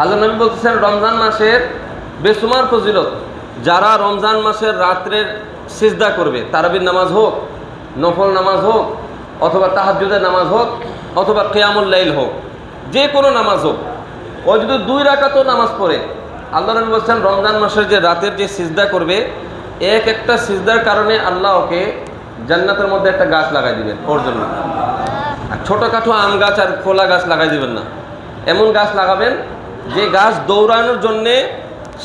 আল্লাহ নবী বলতেছেন, রমজান মাসের বেসুমার ফজিলত, যারা রমজান মাসের রাত্রের সিজদা করবে, তারাবির নামাজ হোক, নফল নামাজ হোক, অথবা তাহাজুদের নামাজ হোক, অথবা কেয়ামুল লাইল হোক, যে কোনো নামাজ হোক, ও যদি দুই রাকাতও নামাজ পড়ে, আল্লাহ নবী বলছেন, রমজান মাসের যে রাতের যে সিজদা করবে, এক একটা সিজদার কারণে আল্লাহ ওকে জান্নাতের মধ্যে একটা গাছ লাগাই দিবেন, ওর জন্য। আর ছোটোখাটো আম গাছ আর খোলা গাছ লাগাই দিবেন না। এমন গাছ লাগাবেন যে গাছ দৌড়ানোর জন্যে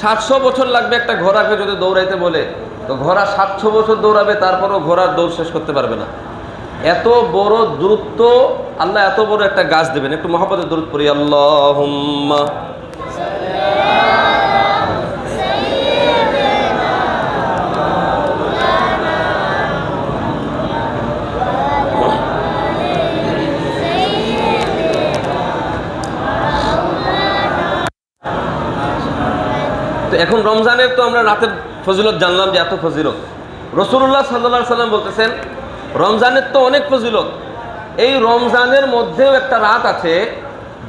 সাতশো বছর লাগবে একটা ঘোড়াকে যদি দৌড়াইতে বলে, তো ঘোড়া সাতশো বছর দৌড়াবে, তারপরও ঘোড়ার দৌড় শেষ করতে পারবে না। এত বড় দূরত্ব আল্লাহ এত বড় একটা গাছ দেবেন। একটু মহাপদের দূরত পড়ি আল্লাহ এখন রমজানের তো আমরা রাতের ফজিলত জানলাম যে এত ফজিলত। রসুল্লাহ সাল্লা সাল্লাম বলতেছেন, রমজানের তো অনেক ফজিলত। এই রমজানের মধ্যেও একটা রাত আছে,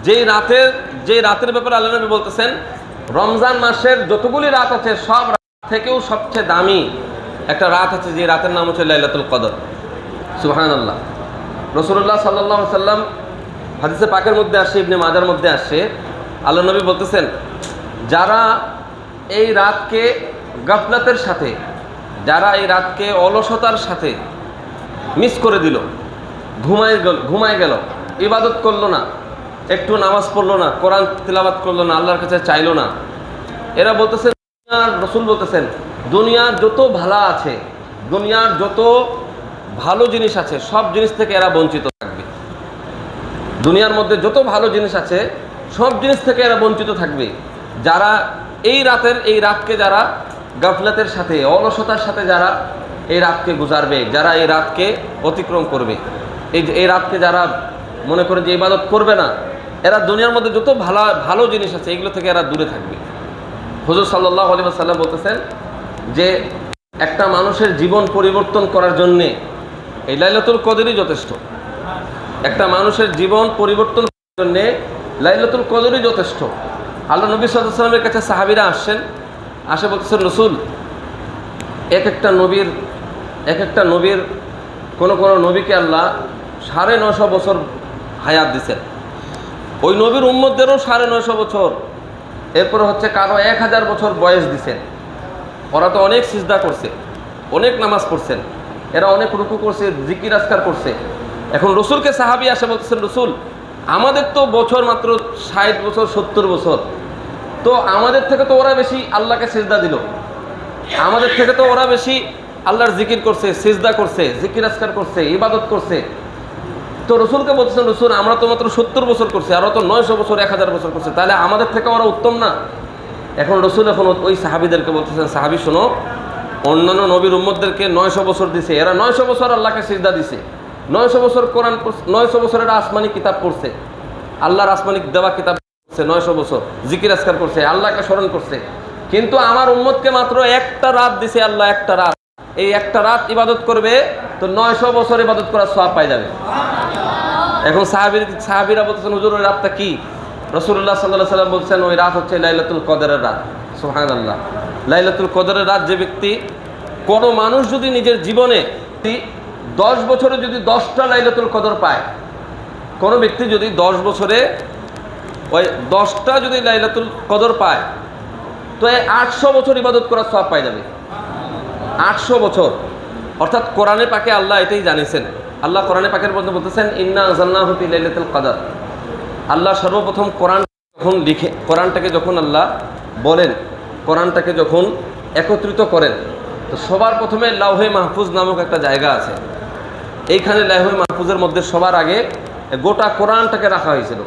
যেই রাতের যে রাতের ব্যাপারে আল্লাহ নবী বলতেছেন, রমজান মাসের যতগুলি রাত আছে, সব রাত থেকেও সবচেয়ে দামি একটা রাত আছে, যে রাতের নাম হচ্ছে লাইলাতুল কদর। সুহান আল্লাহ রসুল্লাহ সাল্লাহ সাল্লাম হাদিসে পাকের মধ্যে আসে, ইবনে মাজার মধ্যে আসে। আল্লাহ নবী বলতেছেন, যারা এই রাতকে গাফলাতের সাথে, যারা এই রাতকে অলসতার সাথে মিস করে দিল, ঘুমায় গেল ঘুমায় গেল, ইবাদত করল না, একটু নামাজ পড়ল না, কোরআন তিলাবাত করল না, আল্লাহর কাছে চাইলো না। এরা বলতেছেন রসুল বলতেছেন, দুনিয়ার যত ভালা আছে, দুনিয়ার যত ভালো জিনিস আছে, সব জিনিস থেকে এরা বঞ্চিত থাকবে। দুনিয়ার মধ্যে যত ভালো জিনিস আছে, সব জিনিস থেকে এরা বঞ্চিত থাকবে। যারা এই রাতের, এই রাতকে যারা গাফলাতের সাথে, অলসতার সাথে যারা এই রাতকে গুজারবে, যারা এই রাতকে অতিক্রম করবে, এই যে, এই রাতকে যারা মনে করে যে ইবাদত করবে না, এরা দুনিয়ার মধ্যে যত ভালো ভালো জিনিস আছে, এগুলো থেকে এরা দূরে থাকবে। হুজুর সাল্লাহ আলী সাল্লাম বলতেছেন যে, একটা মানুষের জীবন পরিবর্তন করার জন্যে এই লাইলাতুল কদরই যথেষ্ট। একটা মানুষের জীবন পরিবর্তন করার জন্যে লাইলাতুল কদরই যথেষ্ট। আল্লাহ নবী সাল্লামের কাছে সাহাবিরা আসছেন, আসে বলতেছেন, রসুল এক একটা নবীর এক একটা নবীর কোন কোন নবীকে আল্লাহ সাড়ে নশো বছর হায়াত দিছেন। ওই নবীর উম্মদেরও সাড়ে নশো বছর। এরপরে হচ্ছে কারও এক হাজার বছর বয়স দিছেন। ওরা তো অনেক সিজদা করছে, অনেক নামাজ পড়ছেন, এরা অনেক রুকু করছে, জিকির আজকার করছে। এখন রসুলকে সাহাবি আসে বলতেছেন, রসুল আমাদের তো বছর মাত্র ষাট বছর, সত্তর বছর। তো আমাদের থেকে তো ওরা বেশি আল্লাহকে সিজদা দিল। আমাদের থেকে তো ওরা বেশি আল্লাহর জিকির করছে, সিজদা করছে, জিকির আজকার করছে, ইবাদত করছে। তো রসুলকে বলছেন রসুল, আমরা তো মাত্র সত্তর বছর করছি আরও তো নয়শো বছর, এক হাজার বছর করছে। তাহলে আমাদের থেকে ওরা উত্তম না? এখন রসুল এখন ওই সাহাবিদেরকে বলতেছেন, সাহাবি, শোনো, অন্যান্য নবীর উম্মদদেরকে নয়শো বছর দিছে। এরা নয়শো বছর আল্লাহকে সিজদা দিছে। নয়শো বছর কোরআন নয়শো বছর এরা আসমানি কিতাব পড়ছে। আল্লাহর আসমানি দেওয়া কিতাব পড়ছে নয়শো বছর, জিকির আজকার করছে, আল্লাহকে স্মরণ করছে। কিন্তু আমার উম্মতকে মাত্র একটা রাত দিছে আল্লাহ, একটা রাত। এই একটা রাত ইবাদত করবে, তো নয়শো বছর ইবাদত করার সব পাই যাবে। এখন সাহাবির, সাহাবিরা বলতেছেন, হুজুর, ওই রাতটা কি? রসুল্লাহ সাল্লাহ সাল্লাম বলছেন, ওই রাত হচ্ছে লাইলাতুল কদরের রাত। সোহান আল্লাহ লাইলাতুল কদরের রাত যে ব্যক্তি কোনো মানুষ যদি নিজের জীবনে দশ বছরে যদি দশটা লাইলাতুল কদর পায়, কোনো ব্যক্তি যদি দশ বছরে ওই দশটা যদি লাইলাতুল কদর পায়, তো এই আটশো বছর ইবাদত করার সব পাই যাবে। আটশো বছর। অর্থাৎ কোরআনে পাকে আল্লাহ এটাই জানিয়েছেন। আল্লাহ কোরআনে পাকের মধ্যে বলতেছেন, ইন্না আজাল্লাহতি লাইলাতুল কদর। আল্লাহ সর্বপ্রথম কোরআন যখন লিখে, কোরআনটাকে যখন আল্লাহ বলেন, কোরআনটাকে যখন একত্রিত করেন, তো সবার প্রথমে লাউহে মাহফুজ নামক একটা জায়গা আছে। এইখানে লাউহে মাহফুজের মধ্যে সবার আগে গোটা কোরআনটাকে রাখা হয়েছিল।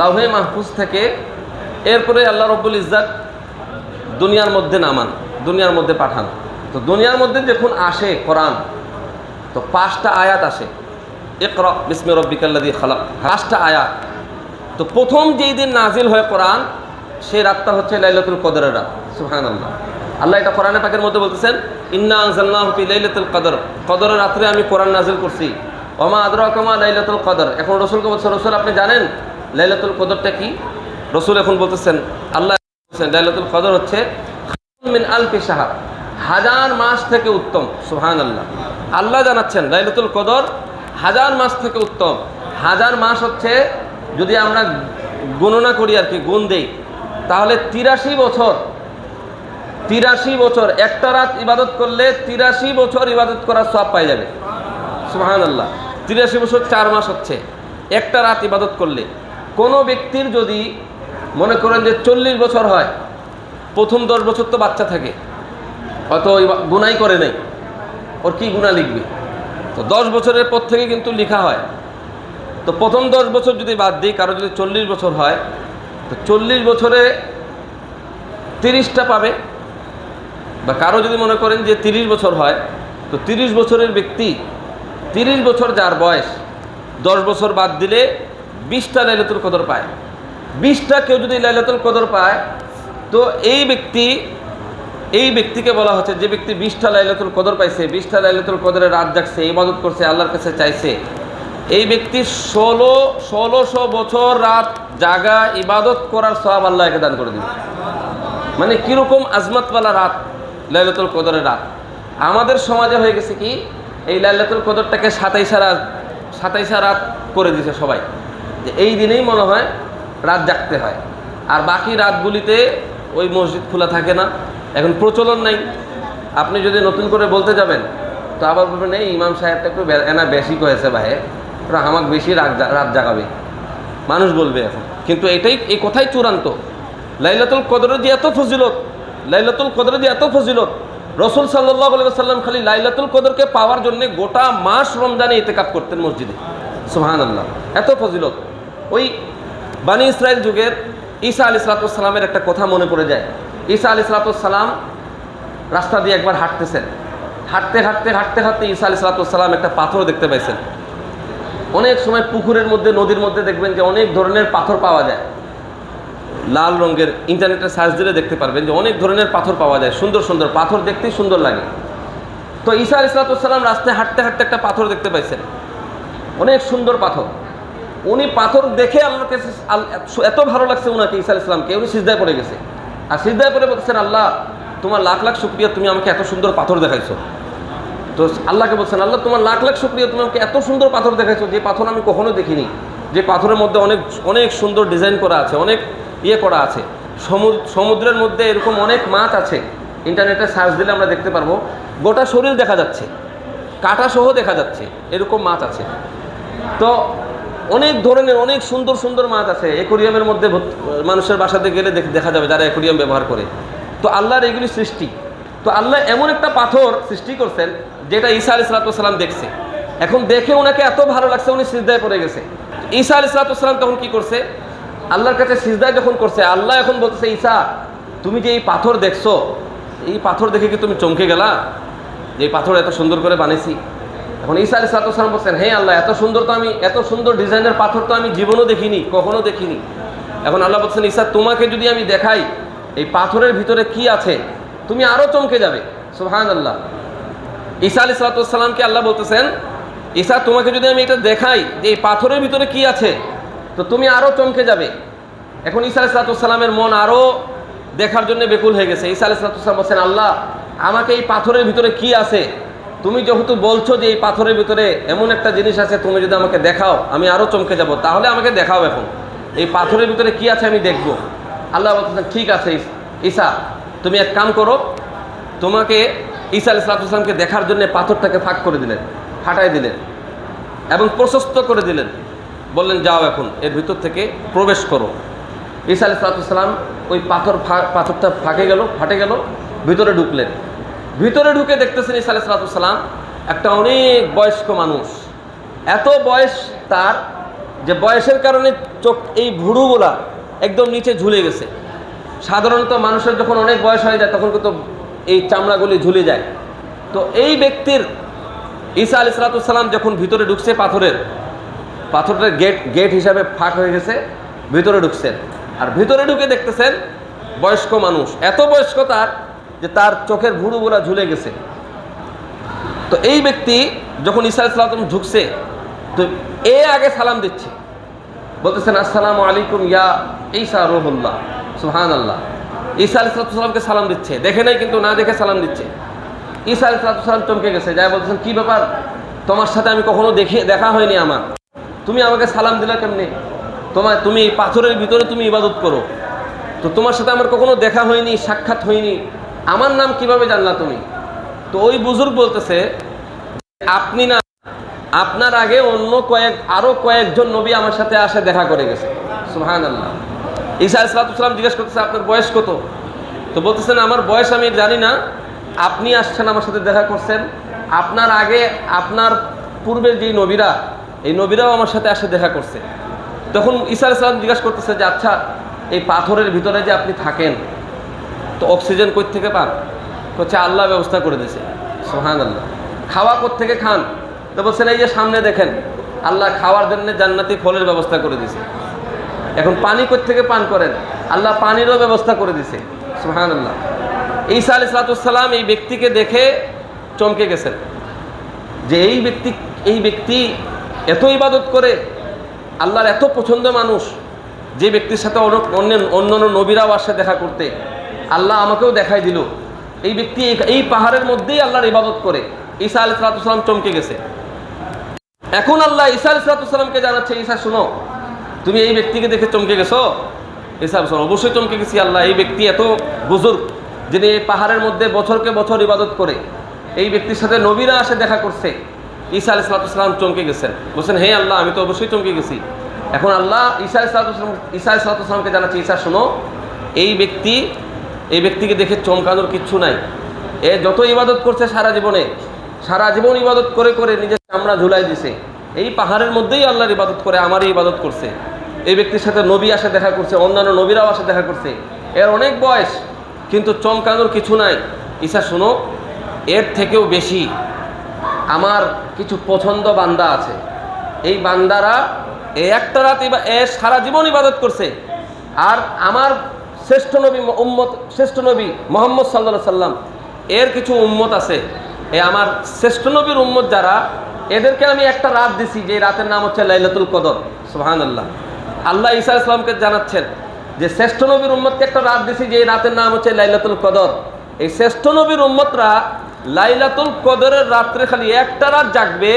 লাউহে মাহফুজ থেকে এরপরে আল্লাহ রব্বুল ইজ্জাত দুনিয়ার মধ্যে নামান, দুনিয়ার মধ্যে পাঠান। তো দুনিয়ার মধ্যে যখন আসে কোরআন, তো পাঁচটা আয়াত আসে। ইকরা বিসমে রব্বিকাল্লাদি খালাক, পাঁচটা আয়াত। তো প্রথম যেই দিন নাজিল হয় কোরআন, সেই রাতটা হচ্ছে লাইলাতুল কদরের রাত। সুহান আল্লাহ আল্লাহ এটা কোরআনে পাকের মধ্যে বলতেছেন ইন্না আনজাল্লাহু ফি লাইলাতুল কদর। কদরের রাত্রে আমি কোরআন নাজিল করছি। ওমা আদরাকামা লাইলাতুল কদর? এখন রসুলকে বলছে রসুল আপনি জানেন লাইলাতুল কদরটা কি? রসুল এখন বলতেছেন, আল্লাহ বলছেন লাইলাতুল কদর হচ্ছে মিন হাজার মাস থেকে উত্তম। সুহান আল্লাহ আল্লাহ জানাচ্ছেন, লাইলাতুল কদর হাজার মাস থেকে উত্তম। হাজার মাস হচ্ছে যদি আমরা গণনা করি আর কি, গুণ দেই, তাহলে তিরাশি বছর তিরাশি বছর, একটা রাত ইবাদত করলে তিরাশি বছর ইবাদত করার সব পাই যাবে। সুহান আল্লাহ তিরাশি বছর চার মাস হচ্ছে। একটা রাত ইবাদত করলে কোনো ব্যক্তির যদি মনে করেন যে চল্লিশ বছর হয়, প্রথম দশ বছর তো বাচ্চা থাকে, হয়তো গুনাই করে নাই, ওর কি গুণা লিখবে? তো দশ বছরের পর থেকে কিন্তু লেখা হয়। তো প্রথম দশ বছর যদি বাদ দিই, কারও যদি চল্লিশ বছর হয়, তো চল্লিশ বছরে তিরিশটা পাবে। বা কারও যদি মনে করেন যে তিরিশ বছর হয়, তো তিরিশ বছরের ব্যক্তি, তিরিশ বছর যার বয়স, দশ বছর বাদ দিলে বিশটা লাইলাতুল কদর পায়। বিশটা কেউ যদি লাইলাতুল কদর পায়, তো এই ব্যক্তি, এই ব্যক্তিকে বলা হচ্ছে যে ব্যক্তি বিশটা লাইলাতুল কদর পাইছে, বিশটা লাইলাতুল কদরে রাত জাগছে, ইবাদত করছে, আল্লাহর কাছে চাইছে। এই ব্যক্তি ষোলো, ষোলোশো বছর রাত জাগা ইবাদত করার সব আল্লাহকে দান করে দিবে। মানে কীরকম আজমাতওয়ালা রাত লাইলাতুল কদরের রাত। আমাদের সমাজে হয়ে গেছে কি, এই লাইলাতুল কদরটাকে সাতাইশা রাত সাতাইশা রাত করে দিছে সবাই। যে এই দিনেই মনে হয় রাত জাগতে হয়। আর বাকি রাতগুলিতে ওই মসজিদ খোলা থাকে না। এখন প্রচলন নাই। আপনি যদি নতুন করে বলতে যাবেন, তো আবার বলবেন, এই ইমাম সাহেবটা একটু এনা বেশি কয়েছে ভাই আমাকে বেশি রাত রাত জাগাবে। মানুষ বলবে এখন। কিন্তু এটাই, এই কথাই চূড়ান্ত। লাইলাতুল কদরের যে এত ফজিলত লাইলাতুল কদরের যে এত ফজিলত, রসুল সাল্লাহ সাল্লাম খালি লাইলাতুল কদরকে পাওয়ার জন্য গোটা মাস রমজানে ইতেকাপ করতেন মসজিদে। সুহান আল্লাহ এত ফজিলত। ওই বানী ইসরায়েল যুগের ঈসা আলি সালাতামের একটা কথা মনে পড়ে যায়। ঈসা আলি সালাতাম রাস্তা দিয়ে একবার হাঁটতেছেন। হাঁটতে হাঁটতে হাঁটতে হাঁটতে ঈসা আলি সালাতাম একটা পাথর দেখতে পাইছেন। অনেক সময় পুকুরের মধ্যে, নদীর মধ্যে দেখবেন যে অনেক ধরনের পাথর পাওয়া যায়। লাল রঙের ইন্টারনেটে সার্চ দিলে দেখতে পারবেন যে অনেক ধরনের পাথর পাওয়া যায়, সুন্দর সুন্দর পাথর দেখতেই সুন্দর লাগে। তো ঈসা ইসলাতাম রাস্তায় হাঁটতে হাঁটতে একটা পাথর দেখতে পাইছেন। অনেক সুন্দর পাথর। উনি পাথর দেখে আল্লাহর কাছে এত ভালো লাগছে ওনাকে ঈসা ইসলামকে উনি সিজদায় পড়ে গেছে। আর সিজদায় পড়ে বলছেন আল্লাহ, তোমার লাখ লাখ শুক্রিয়া তুমি আমাকে এত সুন্দর পাথর দেখাইছো। তো আল্লাহকে বলছেন, আল্লাহ, তোমার লাখ লাখ শুক্রিয়া তুমি আমাকে এত সুন্দর পাথর দেখাইছো, যে পাথর আমি কখনো দেখিনি। যে পাথরের মধ্যে অনেক অনেক সুন্দর ডিজাইন করা আছে, অনেক ইয়ে করা আছে। সমুদ্র সমুদ্রের মধ্যে এরকম অনেক মাছ আছে। ইন্টারনেটে সার্চ দিলে আমরা দেখতে পারব। গোটা শরীর দেখা যাচ্ছে। কাটা সহ দেখা যাচ্ছে। এরকম মাছ আছে। তো অনেক ধরনের, অনেক সুন্দর সুন্দর মাছ আছে। একুরিয়ামের মধ্যে মানুষের বাসাতে গেলে দেখা যাবে যারা একুরিয়াম ব্যবহার করে। তো আল্লাহর এগুলি সৃষ্টি। তো আল্লাহ এমন একটা পাথর সৃষ্টি করছেন, যেটা ঈসা আলি সালাতাম দেখছে। এখন দেখে ওনাকে এত ভালো লাগছে, উনি সিজদায় পড়ে গেছে। ঈসা আলি সালাতাম তখন কি করছে? আল্লাহর কাছে সিজদায় যখন করছে, আল্লাহ এখন বলতেছে, ঈসা, তুমি যে এই পাথর দেখছ, এই পাথর দেখে কি তুমি চমকে গেলা? যে পাথর এত সুন্দর করে বানিয়েছি এখন ঈসা আলী সালাম বলছেন হ্যাঁ আল্লাহ, এত সুন্দর তো আমি, এত সুন্দর ডিজাইনের পাথর তো আমি জীবনও দেখিনি, কখনো দেখিনি। এখন আল্লাহ বলছেন, ঈসা, তোমাকে যদি আমি দেখাই, এই পাথরের ভিতরে কি আছে, তুমি আরও চমকে যাবে। সুহান আল্লাহ ঈসা আলী সালাতামকে আল্লাহ বলতেছেন, ঈসা, তোমাকে যদি আমি এটা দেখাই, যে এই পাথরের ভিতরে কি আছে তো তুমি আরও চমকে যাবে। এখন ঈসা আলী সালাতামের মন আরও দেখার জন্য বেকুল হয়ে গেছে। ঈসা আলী সালাতাম বলছেন, আল্লাহ, আমাকে এই পাথরের ভিতরে কি আছে? তুমি যেহেতু বলছো যে এই পাথরের ভিতরে এমন একটা জিনিস আছে, তুমি যদি আমাকে দেখাও, আমি আরও চমকে যাব। তাহলে আমাকে দেখাও এখন। এই পাথরের ভিতরে কি আছে আমি দেখব। আল্লাহ বলতেছেন, ঠিক আছে ঈস- তুমি এক কাম করো, তোমাকে ঈসা আলি সালাতামকে দেখার জন্য পাথরটাকে ফাঁক করে দিলেন ফাটাই দিলেন এবং প্রশস্ত করে দিলেন। বললেন, যাও এখন, এর ভিতর থেকে প্রবেশ করো। ঈসা আলি সালাতাম ওই পাথর পাথরটা ফাঁকে গেল, ফাটে গেল, ভিতরে ঢুকলেন। ভিতরে ঢুকে দেখতেছেন ঈসা আলি সালাতাম একটা অনেক বয়স্ক মানুষ। এত বয়স তার যে বয়সের কারণে চোখ, এই ভুরুগুলা একদম নিচে ঝুলে গেছে। সাধারণত মানুষের যখন অনেক বয়স হয়ে যায়, তখন কিন্তু এই চামড়াগুলি ঝুলে যায়। তো এই ব্যক্তির ঈসা আলি সালাতাম যখন ভিতরে ঢুকছে পাথরের পাথরটার গেট গেট হিসাবে ফাঁক হয়ে গেছে, ভিতরে ঢুকছেন। আর ভিতরে ঢুকে দেখতেছেন বয়স্ক মানুষ। এত বয়স্ক তার যে তার চোখের ভুরুগুলা ঝুলে গেছে। তো এই ব্যক্তি যখন ঈসা আলাইসালাম ঢুকছে, তো এ আগে সালাম দিচ্ছে। বলতেছেন, আসসালাম আলাইকুম ইয়া ঈসা রুহুল্লাহ। সুহান আল্লাহ ঈসা আলাইসালামকে সালাম দিচ্ছে। দেখে নাই কিন্তু না দেখে সালাম দিচ্ছে। ঈসা আলাইসালাম চমকে গেছে। যাই বলতেছেন, কি ব্যাপার? তোমার সাথে আমি কখনো দেখে, দেখা হয়নি আমার। তুমি আমাকে সালাম দিলা কেমনি? তোমার তুমি পাথরের ভিতরে তুমি ইবাদত করো। তো তোমার সাথে আমার কখনো দেখা হয়নি, সাক্ষাৎ হয়নি। আমার নাম কীভাবে জানলা তুমি? তো ওই বুজুর্গ বলতেছে, আপনি না, আপনার আগে অন্য কয়েক, আরও কয়েকজন নবী আমার সাথে আসে দেখা করে গেছে। সুহান আল্লাহ ঈসা ইসলাতাম জিজ্ঞেস করতেছে, আপনার বয়স কত? তো বলতেছেন আমার বয়স আমি জানি না। আপনি আসছেন আমার সাথে দেখা করছেন। আপনার আগে, আপনার পূর্বের যে নবীরা এই নবীরাও আমার সাথে আসে দেখা করছে। তখন ঈসা ইসলাম জিজ্ঞাসা করতেছে যে আচ্ছা এই পাথরের ভিতরে যে আপনি থাকেন, তো অক্সিজেন কই থেকে পান? হচ্ছে আল্লাহ ব্যবস্থা করে দিয়েছে। সোহান আল্লাহ খাওয়া থেকে খান? তো বলছেন, এই যে সামনে দেখেন, আল্লাহ খাওয়ার জন্য জান্নাতি ফলের ব্যবস্থা করে দিয়েছে। এখন পানি থেকে পান করেন? আল্লাহ পানিরও ব্যবস্থা করে দিছে সোহান আল্লাহ ঈসা আলি সালাতাম এই ব্যক্তিকে দেখে চমকে গেছেন। যে এই ব্যক্তি এই ব্যক্তি এত ইবাদত করে, আল্লাহর এত পছন্দ মানুষ, যে ব্যক্তির সাথে অন্য অন্য- অন্যান্য নবীরাও আসে দেখা করতে, আল্লাহ আমাকেও দেখাই দিল। এই ব্যক্তি এই- এই পাহাড়ের মধ্যেই আল্লাহর ইবাদত করে। ঈসা আলি সালাতাম চমকে গেছে। এখন আল্লাহ ঈসা আলি সালাতামকে জানাচ্ছে, ঈসা, শুনো, তুমি এই ব্যক্তিকে দেখে চমকে গেছো? ঈসা, শোনো, অবশ্যই চমকে গেছি, আল্লাহ, এই ব্যক্তি এত বুজুর্গ, যিনি এই পাহাড়ের মধ্যে বছরকে বছর ইবাদত করে, এই ব্যক্তির সাথে নবীরা আসে দেখা করছে। ঈসা আলি চমকে গেছেন। বলছেন, হে আল্লাহ, আমি তো অবশ্যই চমকে গেছি। এখন আল্লাহ ঈসা সালাতাম ঈসা সালাতামকে জানাচ্ছে, ঈসা, শোনো, এই ব্যক্তি, এই ব্যক্তিকে দেখে চমকানোর কিচ্ছু নাই। এ যত ইবাদত করছে সারা জীবনে, সারা জীবন ইবাদত করে করে নিজের চামড়া ঝুলাই দিছে। এই পাহাড়ের মধ্যেই আল্লাহর ইবাদত করে, আমারই ইবাদত করছে। এই ব্যক্তির সাথে নবী আসে দেখা করছে, অন্যান্য নবীরাও আসে দেখা করছে। এর অনেক বয়স, কিন্তু চমকানোর কিছু নাই। ঈশা শোনো, এর থেকেও বেশি। আমার কিছু পছন্দ বান্দা আছে। এই বান্দারা এই একটা রাত এ সারা জীবন ইবাদত করছে। আর আমার শ্রেষ্ঠ নবী উম্মত, শ্রেষ্ঠ নবী মোহাম্মদ সাল্লা সাল্লাম, এর কিছু উম্মত আছে। এ আমার শ্রেষ্ঠ নবীর উম্মত যারা, এদেরকে আমি একটা রাত দিছি, যে রাতের নাম হচ্ছে লাইলাতুল কদর। সুহান আল্লাহ আল্লাহ ঈসা ইসলামকে জানাচ্ছেন যে শ্রেষ্ঠ নবীর উম্মতকে একটা রাত দিছি, যে রাতের নাম হচ্ছে লাইলাতুল কদর। এই শ্রেষ্ঠ নবীর উম্মতরা লাইলাতুল কদরের রাত্রে খালি একটা রাত জাগবে,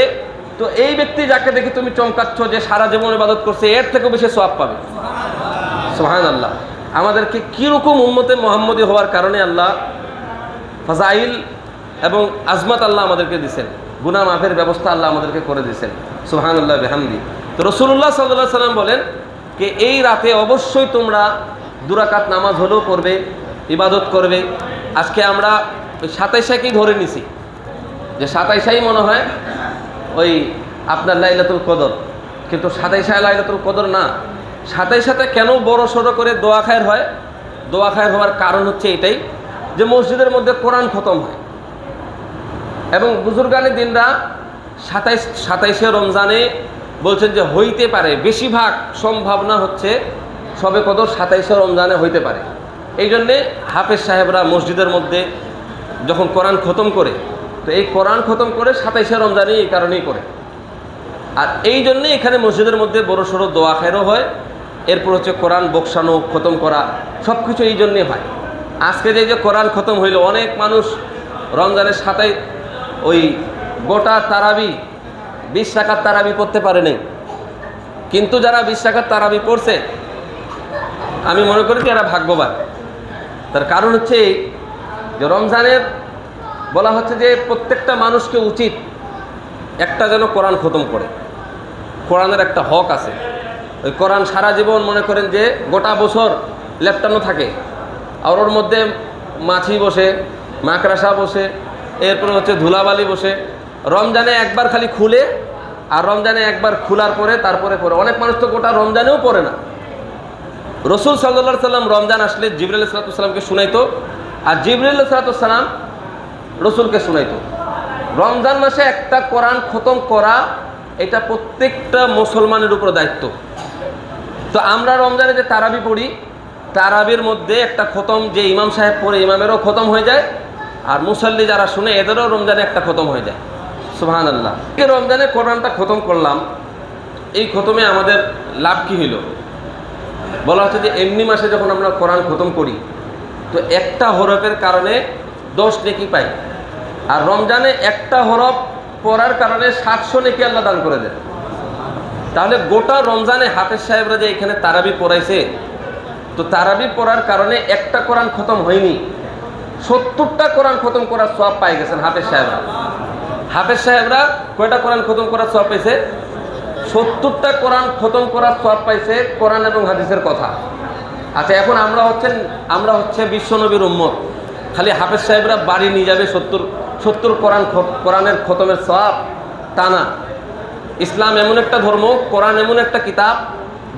তো এই ব্যক্তি যাকে দেখে তুমি চমকাচ্ছ যে সারা জীবন ইবাদত করছে, এর থেকে বেশি সোয়াব পাবে। সোহান আল্লাহ আমাদেরকে কীরকম উম্মতে মোহাম্মদী হওয়ার কারণে আল্লাহ ফাজাইল এবং আজমাত আল্লাহ আমাদেরকে দিছেন। গুনা মাফের ব্যবস্থা আল্লাহ আমাদেরকে করে দিয়েছেন সোহান আল্লাহ বেহামদি। তো রসুল্লাহ সাল্লাহ সাল্লাম বলেন যে এই রাতে অবশ্যই তোমরা দুরাকাত নামাজ হলেও করবে ইবাদত করবে। আজকে আমরা ওই সাতাইশাকেই ধরে নিছি। যে সাতাইশাই মনে হয় ওই আপনার লাইলাতুল কদর। কিন্তু সাতাইশায় লাইলাতুল কদর না। সাতাইশাতে কেন বড় সড়ো করে দোয়া খায়ের হয়? দোয়া খায়ের হওয়ার কারণ হচ্ছে এটাই যে মসজিদের মধ্যে কোরআন খতম হয়। এবং বুজুর্গানি দিনরা সাতাইশ, সাতাইশে রমজানে বলছেন যে হইতে পারে। বেশিরভাগ সম্ভাবনা হচ্ছে সবে কদর সাতাইশে রমজানে হইতে পারে। এই জন্যে হাফেজ সাহেবরা মসজিদের মধ্যে যখন কোরআন খতম করে, তো এই কোরআন খতম করে সাতাইশে রমজানে এই কারণেই করে। আর এই জন্যে এখানে মসজিদের মধ্যে বড় সড়ো দোয়া খায়রও হয়, এরপর হচ্ছে কোরআন বকসানো খতম করা সব কিছু এই জন্যে হয়। আজকে যে যে কোরআন খতম হইল, অনেক মানুষ রমজানের সাতাই, ওই গোটা তারাবি, বিশ টাকার তারাবি পড়তে পারে নাই। কিন্তু যারা বিশ টাকার তারাবি পড়ছে, আমি মনে করি যে এরা ভাগ্যবান। তার কারণ হচ্ছে যে রমজানের বলা হচ্ছে যে প্রত্যেকটা মানুষকে উচিত একটা যেন কোরআন খতম করে। কোরআনের একটা হক আছে। ওই কোরআন সারা জীবন মনে করেন যে গোটা বছর লেপটানো থাকে। আর ওর মধ্যে মাছি বসে, মাকড়াসা বসে, এরপরে হচ্ছে ধুলাবালি বসে। রমজানে একবার খালি খুলে আর রমজানে একবার খোলার পরে তারপরে পরে। অনেক মানুষ তো গোটা রমজানেও পড়ে না। রসুল সাল্লা সাল্লাম রমজান আসলে জিবরুল সালাতামকে শুনাইতো। আর জিবরুল সালাতাম রসুলকে শুনাইতো। রমজান মাসে একটা কোরআন খতম করা এটা প্রত্যেকটা মুসলমানের উপর দায়িত্ব। তো আমরা রমজানে যে তারাবি পড়ি, তারাবির মধ্যে একটা খতম যে ইমাম সাহেব পড়ে, ইমামেরও খতম হয়ে যায়, আর মুসল্লি যারা শুনে এদেরও রমজানে একটা খতম হয়ে যায়। সুহান আল্লাহ রমজানে কোরআনটা খতম করলাম, এই খতমে আমাদের লাভ কী হইল? বলা হচ্ছে যে এমনি মাসে যখন আমরা কোরআন খতম করি তো একটা হরফের কারণে দশ নেকি পাই। আর রমজানে একটা হরফ পড়ার কারণে সাতশো নেকি আল্লাহ দান করে দেন। তাহলে গোটা রমজানে হাফেজ সাহেবরা যে এখানে তারাবি পড়াইছে, তো তারাবি পড়ার কারণে একটা কোরআন খতম হয়নি। সত্তরটা কোরআন খতম করার সব পাই গেছেন হাফেজ সাহেবরা। হাফেজ সাহেবরা কয়টা কোরআন খতম করার সব পাইছে? সত্তরটা কোরআন খতম করার সব পাইছে কোরআন এবং হাদিসের কথা। আচ্ছা এখন আমরা হচ্ছেন, আমরা হচ্ছে বিশ্বনবীর উম্মত। খালি হাফেজ সাহেবরা বাড়ি নিয়ে যাবে সত্তর সত্তর কোরআন কোরআনের খতমের সব তা না। ইসলাম এমন একটা ধর্ম, কোরআন এমন একটা কিতাব,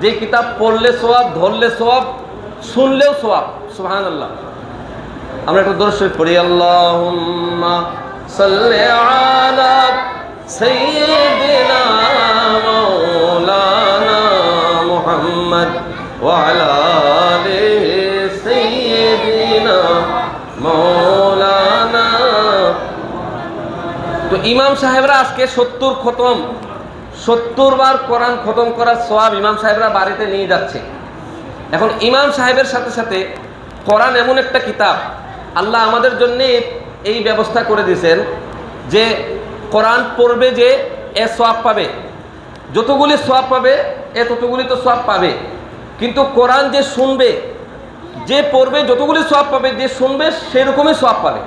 যে কিতাব পড়লে সোয়াব ধরলে সোয়াব শুনলেও সোয়াব সুহান আল্লাহ আমরা একটা দর্শক পড়ি, আল্লাহুম্মা সাল্লি আলা সাইয়্যিদিনা মাওলানা মুহাম্মদ ওয়া ইমাম সাহেবরা আজকে সত্তর খতম। সত্তর বার কোরআন খতম করার সওয়াব ইমাম সাহেবরা বাড়িতে নিয়ে যাচ্ছে। এখন ইমাম সাহেবের সাথে সাথে কোরআন এমন একটা কিতাব, আল্লাহ আমাদের জন্য এই ব্যবস্থা করে দিয়েছেন যে কোরআন পড়বে যে এ সোয়াব পাবে। যতগুলি সোয়াব পাবে, এ ততগুলি তো সোয়াব পাবে। কিন্তু কোরআন যে শুনবে, যে পড়বে, যতগুলি সোয়াব পাবে, যে শুনবে, সেরকমই সোয়াব পাবে।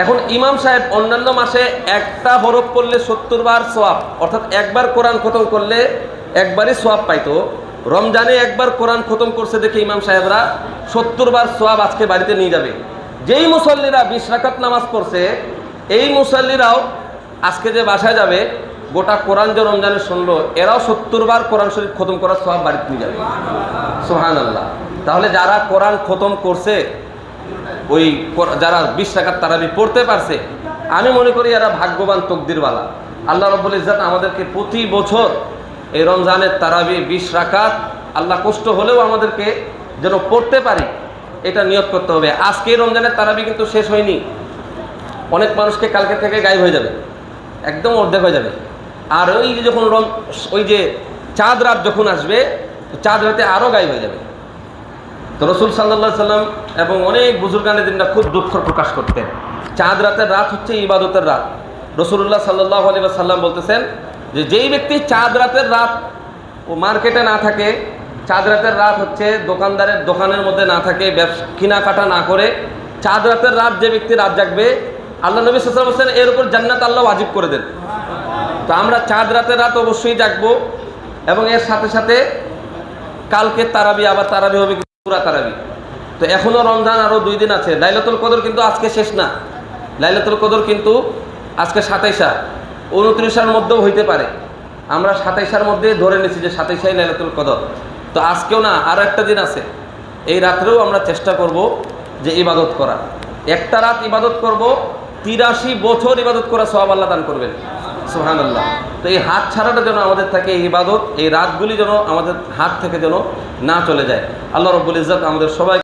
এখন ইমাম সাহেব অন্যান্য মাসে একটা হরফ পড়লে সত্তর বার সোয়াব, অর্থাৎ একবার কোরআন খতম করলে একবারই সোয়াব পাইতো। রমজানে একবার কোরআন খতম করছে দেখে ইমাম সাহেবরা সত্তর বার সোয়াব আজকে বাড়িতে নিয়ে যাবে। যেই মুসল্লিরা বিশ রাকাত নামাজ পড়ছে, এই মুসল্লিরাও আজকে যে বাসায় যাবে, গোটা কোরআন যে রমজানে শুনলো, এরাও সত্তর বার কোরআন শরীফ খতম করার সোয়াব বাড়িতে নিয়ে যাবে। সোহান আল্লাহ তাহলে যারা কোরআন খতম করছে ওই যারা বিশ টাকার তারাবি পড়তে পারছে, আমি মনে করি এরা ভাগ্যবান তকদিরওয়ালা। আল্লাহ রব্বুল ইজ্জাত আমাদেরকে প্রতি বছর এই রমজানের তারাবি বিশ রাকাত আল্লাহ কষ্ট হলেও আমাদেরকে যেন পড়তে পারি, এটা নিয়োগ করতে হবে। আজকে রমজানের তারাবি কিন্তু শেষ হয়নি। অনেক মানুষকে কালকে থেকে গায়েব হয়ে যাবে। একদম অর্ধেক হয়ে যাবে। আর ওই যে যখন রম ওই যে চাঁদ রাত যখন আসবে, চাঁদ রাতে আরও গায়েব হয়ে যাবে। তো রসুল সাল্লাহ সাল্লাম এবং অনেক বুজুর্গানের দিনটা খুব দুঃখ প্রকাশ করতেন। চাঁদ রাতের রাত হচ্ছে ইবাদতের রাত। রসুল্লাহ সাল্লাহ আলী সাল্লাম বলতেছেন যে, যেই ব্যক্তি চাঁদ রাতের রাত ও মার্কেটে না থাকে, চাঁদ রাতের রাত হচ্ছে দোকানদারের দোকানের মধ্যে না থাকে, ব্যবসা, কেনাকাটা না করে, চাঁদ রাতের রাত যে ব্যক্তি রাত জাগবে, আল্লাহ নবী সাল্লাম হোসেন এর উপর জান্নাত আল্লাহ ওয়াজিব করে দেন। তো আমরা চাঁদ রাতের রাত অবশ্যই জাগবো এবং এর সাথে সাথে কালকে তারাবি, আবার তারাবি হবে পুরা তারাবি। তো এখনও রমজান আরও দুই দিন আছে। লাইলাতুল কদর কিন্তু আজকে শেষ না। লাইলাতুল কদর কিন্তু আজকে সাতাইশা। উনত্রিশার মধ্যেও হইতে পারে। আমরা সাতাইশার মধ্যে ধরে নিছি যে সাতাইশাই লাইলাতুল কদর। তো আজকেও না আরও একটা দিন আছে। এই রাত্রেও আমরা চেষ্টা করব যে ইবাদত করা একটা রাত ইবাদত করব, তিরাশি বছর ইবাদত করা সব আল্লাহ দান করবেন। সুহান আল্লাহ তো এই হাত ছাড়াটা যেন আমাদের থাকে এই ইবাদত, এই রাতগুলি যেন আমাদের হাত থেকে যেন না চলে যায়। আল্লাহ রব্বুল ইজাত আমাদের সবাই